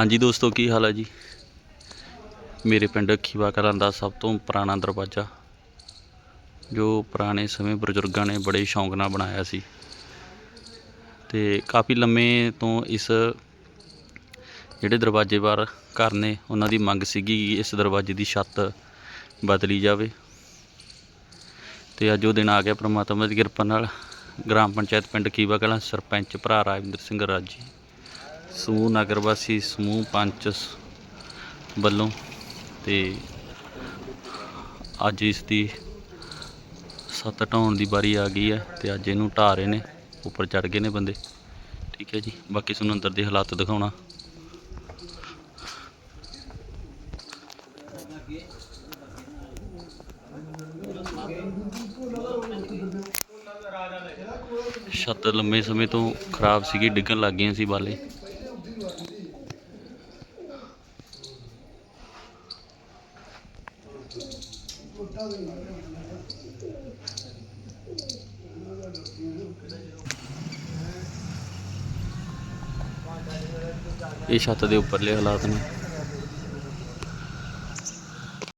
ਹਾਂਜੀ ਦੋਸਤੋ, ਕੀ ਹਾਲ ਹੈ ਜੀ? ਮੇਰੇ ਪਿੰਡ ਖੀਵਾ ਕਲਾਂ ਦਾ ਸਭ ਤੋਂ ਪੁਰਾਣਾ ਦਰਵਾਜ਼ਾ, ਜੋ ਪੁਰਾਣੇ ਸਮੇਂ ਬਜ਼ੁਰਗਾਂ ਨੇ ਬੜੇ ਸ਼ੌਂਕ ਨਾਲ ਬਣਾਇਆ ਸੀ। ਤੇ ਕਾਫੀ ਲੰਮੇ ਤੋਂ ਇਸ ਜਿਹੜੇ ਦਰਵਾਜ਼ੇ ਬਾਰ ਘਰ ਨੇ, ਉਹਨਾਂ ਦੀ ਮੰਗ ਸੀਗੀ ਕਿ ਇਸ ਦਰਵਾਜ਼ੇ ਦੀ ਛੱਤ ਬਦਲੀ ਜਾਵੇ। ਤੇ ਅੱਜ ਉਹ ਦਿਨ ਆ ਗਿਆ, ਪ੍ਰਮਾਤਮਾ ਦੀ ਕਿਰਪਾ ਨਾਲ ਗ੍ਰਾਮ ਪੰਚਾਇਤ ਪਿੰਡ ਖੀਵਾ ਕਲਾਂ ਸਰਪੰਚ ਭਰਾ ਰਾਜਿੰਦਰ ਸਿੰਘ ਰਾਜੀ। ਸਮੂਹ ਨਗਰ ਵਾਸੀ ਸਮੂਹ ਪੰਚ ਵੱਲੋਂ ਤੇ ਅੱਜ ਇਸ ਦੀ ਸੱਤ ਢਾਉਣ ਦੀ ਵਾਰੀ ਆ ਗਈ ਹੈ ਤੇ ਅੱਜ ਇਹਨੂੰ ਢਾਹ ਰਹੇ ਨੇ, ਉੱਪਰ ਚੜ ਗਏ ਨੇ ਬੰਦੇ। ਠੀਕ ਹੈ ਜੀ, ਬਾਕੀ ਤੁਹਾਨੂੰ ਅੰਦਰ ਦੇ ਹਾਲਾਤ ਦਿਖਾਉਣਾ। ਛੱਤ ਲੰਮੇ ਸਮੇਂ ਤੋਂ ਖਰਾਬ ਸੀਗੀ, ਡਿੱਗਣ ਲੱਗ ਗਈਆਂ ਸੀ ਬਾਲੇ। ਇਹ ਛੱਤ ਦੇ ਉੱਪਰਲੇ ਹਾਲਾਤ ਨੇ